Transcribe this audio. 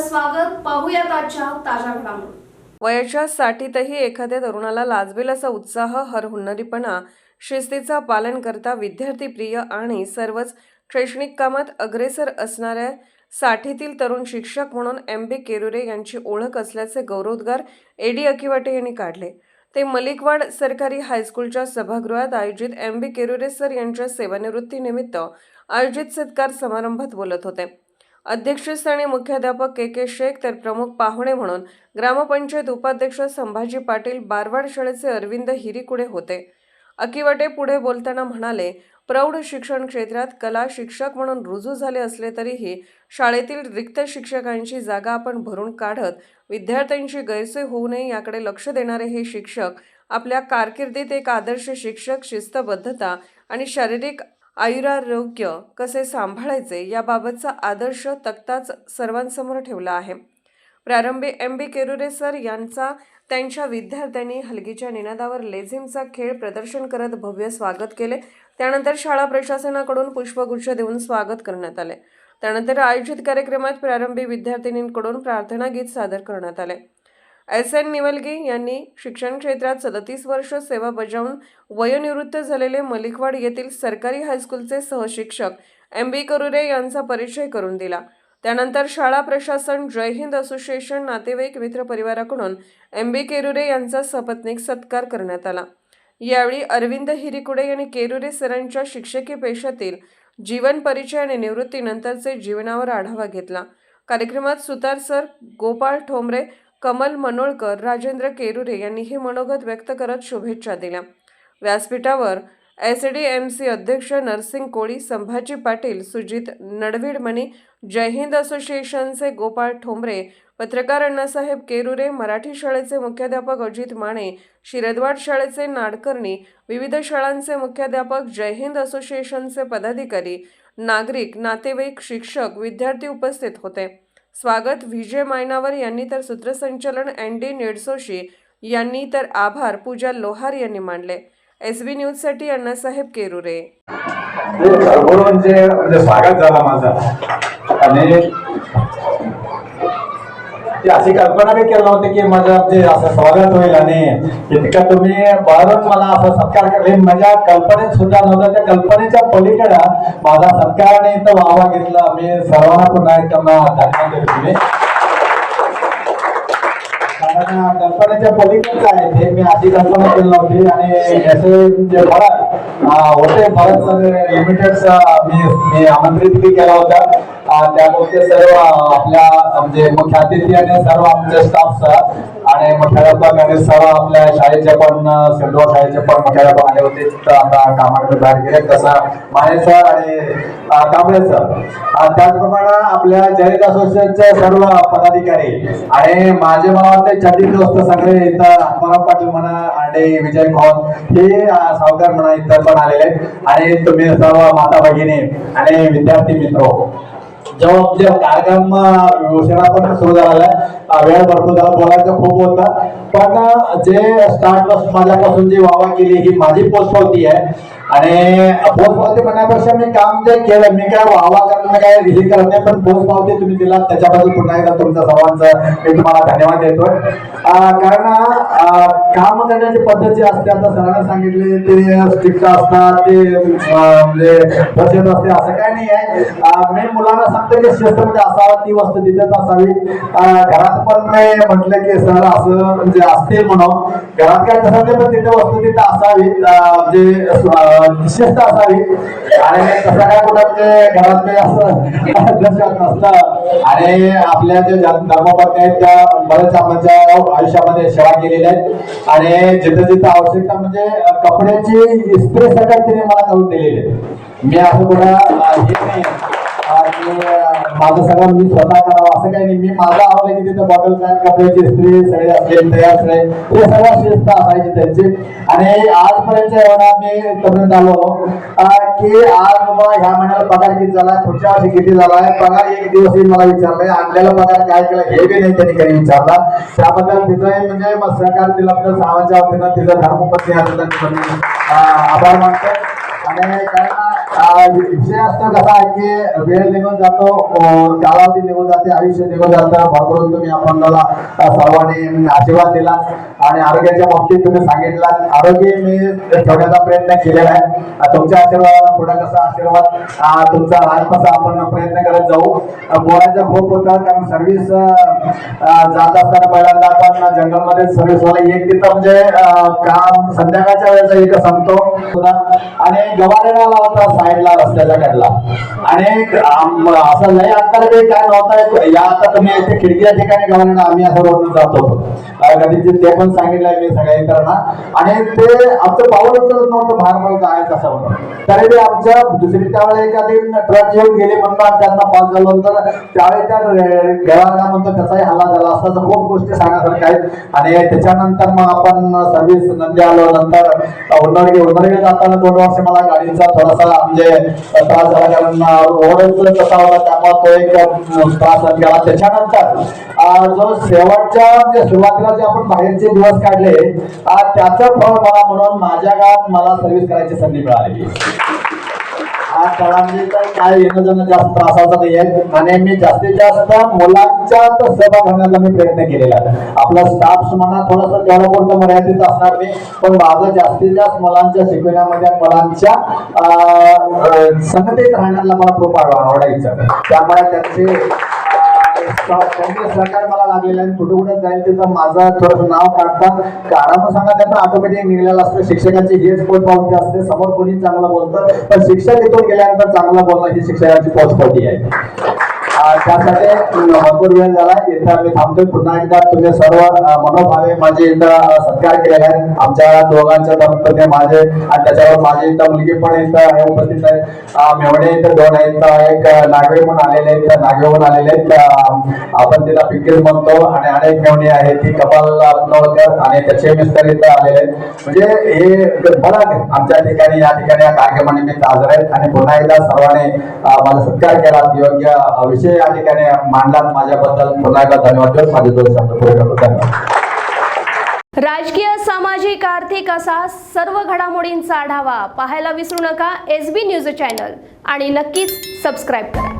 स्वागत पाहूयात आजच्या ताज्या घडामोडी. वयाच्या साठीतही एखाद्या तरुणाला लाजवेल असा उत्साह हरहुन्नरीपणा शिस्तीचा पालन करता विद्यार्थी प्रिय आणि सर्वच शैक्षणिक कामात अग्रेसर असणाऱ्या साठीतील तरुण शिक्षक म्हणून एम बी केरुरे यांची ओळख असल्याचे गौरवोद्गार एडी अकिवाटे यांनी काढले. ते मलिकवाड सरकारी हायस्कूलच्या सभागृहात आयोजित एम बी केरुरे सर यांच्या सेवानिवृत्तीनिमित्त आयोजित सत्कार समारंभात बोलत होते. अध्यक्षस्थानी मुख्याध्यापक के के शेख तर प्रमुख पाहुणे म्हणून ग्रामपंचायत उपाध्यक्ष संभाजी पाटील बारवाड शाळेचे अरविंद हिरीकुडे होते. अकिवाटे पुढे बोलताना म्हणाले प्रौढ शिक्षण क्षेत्रात कला शिक्षक म्हणून रुजू झाले असले तरीही शाळेतील रिक्त शिक्षकांची जागा आपण भरून काढत विद्यार्थ्यांची गैरसोय होऊ नये याकडे लक्ष देणारे हे शिक्षक आपल्या कारकिर्दीत एक आदर्श शिक्षक शिस्तबद्धता आणि शारीरिक आयुरारोग्य कसे सांभाळायचे याबाबतचा आदर्श तक्ताच सर्वांसमोर ठेवला आहे. प्रारंभी एम. बी. केरुरे सर यांचा त्यांच्या विद्यार्थ्यांनी हलगीच्या निनादावर लेझिमचा खेळ प्रदर्शन करत भव्य स्वागत केले. त्यानंतर शाळा प्रशासनाकडून पुष्पगुच्छ देऊन स्वागत करण्यात आले. त्यानंतर आयोजित कार्यक्रमात प्रारंभी विद्यार्थिनींकडून प्रार्थना गीत सादर करण्यात आले. एस एन निवलगी यांनी शिक्षण क्षेत्रात सदतीस वर्ष सेवा बजावून वयोनिवृत्त झालेले मलिकवाड येथील सरकारी हायस्कूलचे सहशिक्षक एम बी करुरे यांचा परिचय करून दिला. त्यानंतर शाळा प्रशासन जय हिंद असोसिएशन नातेवाईक मित्र परिवाराकडून एम बी केरुरे यांचा सपत्नीक सत्कार करण्यात आला. यावेळी अरविंद हिरिकुडे यांनी केरुरे सरांच्या शिक्षकी पेशातील जीवन परिचय आणि निवृत्तीनंतरचे जीवनावर आढावा घेतला. कार्यक्रमात सुतार सर गोपाळ ठोंबरे कमल मनोळकर राजेंद्र केरुरे यांनी हे मनोगत व्यक्त करत शुभेच्छा दिल्या. व्यासपीठावर एस डी एम सी अध्यक्ष नरसिंग कोळी संभाजी पाटील सुजित नडवीडमणी जय हिंद असोसिएशनचे गोपाळ ठोंबरे पत्रकार अण्णासाहेब केरुरे मराठी शाळेचे मुख्याध्यापक अजित माने शिरदवाड शाळेचे नाडकर्णी विविध शाळांचे मुख्याध्यापक जय हिंद असोसिएशनचे पदाधिकारी नागरिक नातेवाईक शिक्षक विद्यार्थी उपस्थित होते. स्वागत विजय मायनावर यांनी तर सूत्रसंचलन अँडी नेडसोशी यांनी तर आभार पूजा लोहार यांनी मानले. एस बी न्यूजसाठी अण्णासाहेब केरुरे. म्हणजे-, म्हणजे स्वागत झाला माझा. आणि ती अशी कल्पना काही केलं नव्हती की माझं जे असं स्वागत होईल आणि इतकं तुम्ही बाहेरून मला असं सत्कार केला. माझ्या कल्पनेत सुद्धा नव्हतं. त्या कल्पनेच्या पलीकडं माझा सत्काराने इथं वावा घेतला. मी सर्वांना पुन्हा त्यांना धन्यवाद देतो तुम्ही. कारण कल्पनेच्या पलीकडचं आहे ते. मी आधी कल्पना केली नव्हती. आणि याचे जे भरत होते भरत लिमिटेड मी मी आमंत्रित केला होता. त्यामुळे त्यामध्ये सर्व आपल्या म्हणजे मुख्य अतिथी आणि सर्व आमच्या स्टाफ आणि मुख्याध्यापक आणि सर्व आपल्या शाळेचे पण अं, सेंडोर शाळेचे पण मुख्याध्यापक आले होते. आता कामाकडे बाहेर गेले. तसा माने सर आणि कांबळे सर त्याचप्रमाणे आपल्या जयंत असोसिएशनचे सर्व पदाधिकारी आणि माझे मला वाटते छत्तीस दोस्त सगळे इथं आत्माराम पाटील म्हणा आणि विजय खोत हे सावकार म्हणा इथं पण आलेले आणि तुम्ही सर्व माता भगिनी आणि विद्यार्थी मित्र जेव्हा जे कार्यक्रम अं, पण सुरू झालेला वेळ भरपूर झाला बोलायचं खूप होता. पण जे स्टार्ट माझ्यापासून जी वावा केली ही माझी पोस्ट होती आहे. आणि पोचपावती म्हणण्यापेक्षा मी काम जे केलं मी काय वावा करणं काय रिलीज करत नाही पण पोचपावती तुम्ही दिला त्याच्याबद्दल पुन्हा एकदा तुमच्या सर्वांचं मी तुम्हाला धन्यवाद देतोय. कारण काम करण्याची पद्धत जी असते आता सरांना सांगितले ते स्ट्रिक्ट असतात ते म्हणजे बचत असते असं काय नाही आहे. मी मुलांना सांगतो की शिस्त म्हणजे असावं ती वस्तू तिथेच असावी घरात पण मी म्हटलं की सर असं म्हणजे असतील म्हणून. घरात काय तसं पण तिथे वस्तू तिथे असावी. म्हणजे विशेषतः असावी आणि तसं काय कुठं म्हणजे घरात काही असं नसतं. आणि आपल्या जे धर्मपत्नी आहेत त्या बऱ्याच आमच्या आयुष्यामध्ये सेवा केलेल्या आहेत. आणि जिथं जिथं आवश्यकता म्हणजे कपड्याची इस्त्री तिने मला करून दिलेली आहे मी असं कुठं हे नाही. आणि माझं सगळं मी स्वतः करावं असं काही नाही. मी माझं आवडलं की तिथे बॉटल पॅन कपड्याची स्त्री सगळे असले तयार सगळे. हे सगळं शिस्त असायची त्यांची. आणि आजपर्यंत एवढा मी तरुण आलो की आज बाबा ह्या महिन्याला पगार किती झाला पुढच्या वर्षी किती झाला पगार एक दिवस मला विचारलंय आणलेला पगार काय केला हे बी नाही त्यांनी काही विचारला. त्याबद्दल तिचं म्हणजे मग सहकार दिलं आपल्या सर्वांच्या वतीनं तिचं धर्मपत्नी असं त्यांनी आभार मानतो. आणि कारण विषय असतो कसा आहे की वेळ निघून जातो कालावधी निघून जाते आयुष्य निघून जातं भरपूर तुम्ही आपणाला सर्वांनी आशीर्वाद दिला आणि आरोग्याच्या बाबतीत तुम्ही सांगितला आरोग्य मी ठेवण्याचा प्रयत्न केलेला आहे तुमच्या आशीर्वादाला पुढे कसा आशीर्वाद तुमचा राज कसा आपण प्रयत्न करत जाऊ अ, बोलायचं खूप होतं कारण सर्व्हिस जात असताना पहिल्यांदा आपण जंगलमध्ये सर्व्हिस वाला एक तिथं म्हणजे काम संध्याकाळच्या वेळेचा इथं संपतो. आणि गवारेला होता साईडला रस्त्याच्या कडला. आणि असं लय अंतर बी काय नव्हता. या आता तुम्ही इथे खिडकीच्या ठिकाणी गवारेला आम्ही असं रोडून जात. होतो अ, ते पण सांगितलंय मी सगळ्या इतरांना. आणि ते आमचं पाऊल उचलत नव्हतं बाहेर मला जायचं असं होतं तरी बी आमच्या दुसरी त्यावेळेला एखादी ट्रक येऊन गेले म्हणून त्यांना पास झालो तर त्यावेळी त्या गवारणा म्हणतो त्याचाही हल्ला झाला असता. खूप गोष्टी सांगण्यासारख्या आहेत. आणि त्याच्यानंतर मग आपण सर्व्हिस नंदी आलो. नंतर उन्नरगे उन्नरगे जाताना दोन वर्ष मला गाडीचा थोडासा म्हणजे त्रास झाला. कारण ओव्हरऑल कसा होता त्यामुळे तो एक त्रास झाला. त्याच्यानंतर जो शेवटच्या म्हणजे सुरुवातीला जे आपण बाहेरचे दिवस काढले त्याचं फळ मला म्हणून माझ्या गावात मला सर्व्हिस करायची संधी मिळाली आज तळांनी काय येणं जाणं जास्त त्रासाचं नाही आहे. आणि मी जास्तीत जास्त मुलांच्या सहभाग घेण्याचा मी प्रयत्न केलेला आपला स्टाफ म्हणा थोडस तेवढं पुरतं मर्यादित असणार नाही. पण माझं जास्तीत जास्त मुलांच्या शिकवण्यामध्ये मुलांच्या अं, अं, संगतीत राहण्याला मला खूप आवडायचं त्यामुळे त्यांचे काँग्रेस सरकार मला लागलेलं आहे. कुठे कुठे जाईल तिथं माझं थोडंसं नाव काढतात. कारण सांगा त्यांना ऑटोमॅटिक निघलेलं असतं. शिक्षकांची हेच पोच पावती असते. समोर कोणी चांगलं बोलतं पण शिक्षक इथून गेल्यानंतर चांगलं बोलणं ही शिक्षकांची पोच पावती आहे. त्यासाठी भरपूर वेळ झाला इथं आम्ही थांबतोय. पुन्हा एकदा तुम्ही सर्व मनोभावे माझे इथं सत्कार केलेले आहेत. आमच्या दोघांच्या दंपती माझे आणि त्याच्यावर माझी इथं मुलगी पण इथं उपस्थित आहे. मेवणे इथं दोन आहेत. एक नागवे म्हणून आलेले आहेत. नागवे म्हणून आलेले आहेत. आपण तिला पिंकीज म्हणतो आणि अनेक मेवणे आहेत. ती कपाल रत्नावकर आणि त्याचे मिस्टर इथं आलेले आहेत. म्हणजे हे बरं आमच्या ठिकाणी या ठिकाणी या कार्यक्रमानिमित्त हजर आहेत. आणि पुन्हा एकदा सर्वांनी अं, माझा सत्कार केला. योग्य विषय या ठिकाणी मांडलात माझ्याबद्दल. पुन्हा एकदा धन्यवाद देऊन माझे दोन शब्द पुढे करतो धन्यवाद. राजकीय सामाजिक आर्थिक असा सर्व घडामोडींचा आढावा पाहायला विसरू नका. एस बी न्यूज चॅनल आणि नक्कीच सबस्क्राईब करा.